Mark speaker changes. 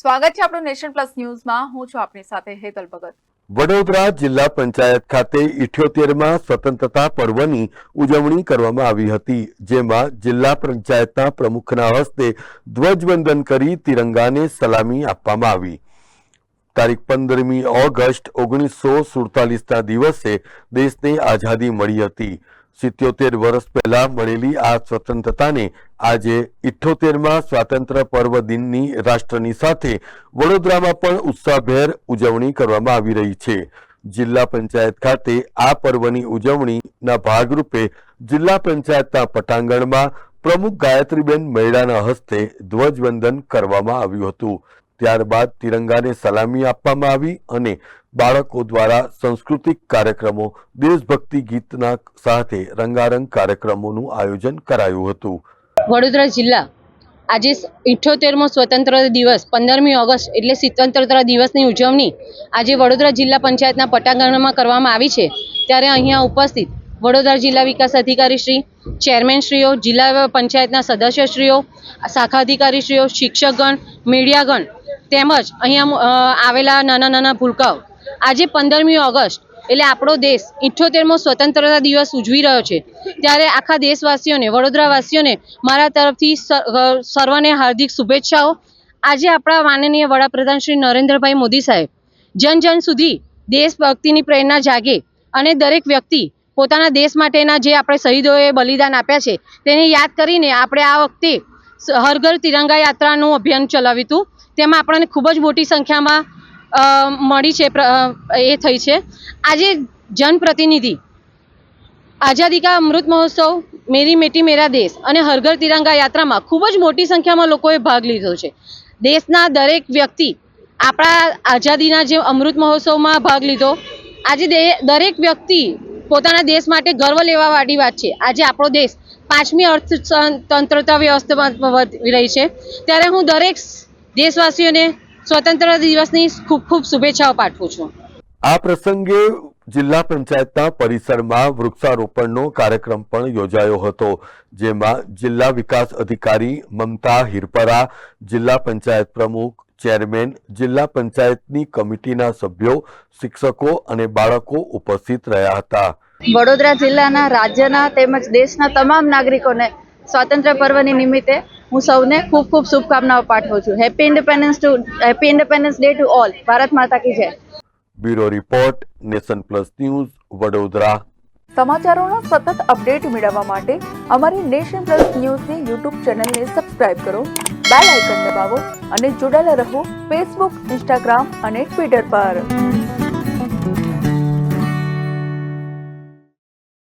Speaker 1: સ્વાગત છે આપણું નેશન પ્લસ ન્યૂઝમાં. હું છું આપની સાથે હેતલ ભગત.
Speaker 2: વડોદરા જિલ્લા પંચાયત ખાતે ઇઠ્યોતેરમાં સ્વતંત્રતા પર્વની ઉજવણી કરવામાં આવી હતી, જેમાં જિલ્લા પંચાયતના પ્રમુખના હસ્તે ધ્વજવંદન કરી તિરંગાને સલામી આપવામાં આવી. તારીખ પંદરમી ઓગસ્ટ ઓગણીસો સુડતાલીસના દિવસે દેશને આઝાદી મળી હતી. સિત્યોતેર વર્ષ પહેલા મળેલી આ સ્વતંત્રતાને આજે ઇઠ્ઠોતેરમાં સ્વાતંત્ર્ય પર્વ દિનની રાષ્ટ્રની સાથે વડોદરામાં પણ ઉત્સાહભેર ઉજવણી કરવામાં આવી રહી છે. જિલ્લા પંચાયત ખાતે આ પર્વની ઉજવણીના ભાગરૂપે જિલ્લા પંચાયતના પટાંગણમાં પ્રમુખ ગાયત્રીબેન મહેડાના હસ્તે ધ્વજવંદન કરવામાં આવ્યું હતું. ત્યારબાદ તિરંગાને સલામી આપવામાં આવી અને બાળકો દ્વારા સાંસ્કૃતિક કાર્યક્રમો, દેશભક્તિ ગીતના સાથે રંગારંગ કાર્યક્રમોનું આયોજન કરાયું હતું.
Speaker 3: વડોદરા જિલ્લા. આજે ઇઠ્ઠોતેરમો સ્વતંત્ર દિવસ, પંદરમી ઓગસ્ટ એટલે સ્વતંત્રતા દિવસની ઉજવણી આજે વડોદરા જિલ્લા પંચાયતના પટાંગણમાં કરવામાં આવી છે. ત્યારે અહીંયા ઉપસ્થિત વડોદરા જિલ્લા વિકાસ અધિકારી શ્રી ચેરમેનશ્રીઓ જિલ્લા પંચાયતના સદસ્યશ્રીઓ શાખા અધિકારીશ્રીઓ શિક્ષકગણ, મીડિયાગણ તેમજ અહીંયા આવેલા નાના નાના ભૂલકાઓ. આજે પંદરમી ઓગસ્ટ એટલે આપણો દેશ ઇઠ્ઠોતેરમો સ્વતંત્રતા દિવસ ઉજવી રહ્યો છે. ત્યારે આખા દેશવાસીઓને, વડોદરાવાસીઓને મારા તરફથી સર્વને હાર્દિક શુભેચ્છાઓ. આજે આપણા માનનીય વડાપ્રધાન શ્રી નરેન્દ્રભાઈ મોદી સાહેબ જન જન સુધી દેશભક્તિની પ્રેરણા જાગે અને દરેક વ્યક્તિ પોતાના દેશ માટેના જે આપણે શહીદોએ બલિદાન આપ્યા છે, તેને યાદ કરીને આપણે આ વખતે હર ઘર તિરંગા યાત્રાનું અભિયાન ચલાવ્યું હતું. તેમાં આપણને ખૂબ જ મોટી સંખ્યામાં મળી છે એ થઈ છે. આજે જનપ્રતિનિધિ આઝાદી કા અમૃત મહોત્સવ, મેરી મેટી મેરા દેશ અને હરઘર તિરંગા યાત્રામાં ખૂબ જ મોટી સંખ્યામાં લોકોએ ભાગ લીધો છે. દેશના દરેક વ્યક્તિ આપણા આઝાદીના જે અમૃત મહોત્સવમાં ભાગ લીધો. આજે દરેક વ્યક્તિ પોતાના દેશ માટે ગર્વ લેવા વાળી વાત છે. આજે આપણો દેશ પાંચમી અર્થતંત્રતા વ્યવસ્થામાં રહી છે. ત્યારે હું દરેક દેશવાસીઓને સ્વતંત્રતા દિવસની ખૂબ ખૂબ શુભેચ્છાઓ પાઠવું છું.
Speaker 2: આ પ્રસંગે જિલ્લા પંચાયતના પરિસરમાં વૃક્ષારોપણનો કાર્યક્રમ પણ યોજાયો હતો જેમાં જિલ્લા વિકાસ અધિકારી મમતા હિરપરા જિલ્લા પંચાયત પ્રમુખ ચેરમેન જિલ્લા પંચાયતની કમિટીના સભ્યો શિક્ષકો અને બાળકો ઉપસ્થિત રહ્યા હતા.
Speaker 4: વડોદરા જિલ્લાના રાજ્યના તેમજ દેશના તમામ નાગરિકોને સ્વાતંત્ર્ય પર્વની નિમિત્તે હું સૌને ખૂબ ખૂબ શુભકામનાઓ પાઠવું છું. Happy independence to happy independence day to all Bharat માતા કી જય.
Speaker 2: Bureau report nation plus news Vadodara.
Speaker 1: સમાચારોના સતત અપડેટ મેળવવા માટે અમારી નેશન પ્લસ ન્યૂઝની યુટ્યુબ ચેનલને સબસ્ક્રાઇબ કરો બેલ આઇકન દબાવો અને જોડાયેલા રહો ફેસબુક ઇન્સ્ટાગ્રામ અને ટ્વિટર પર.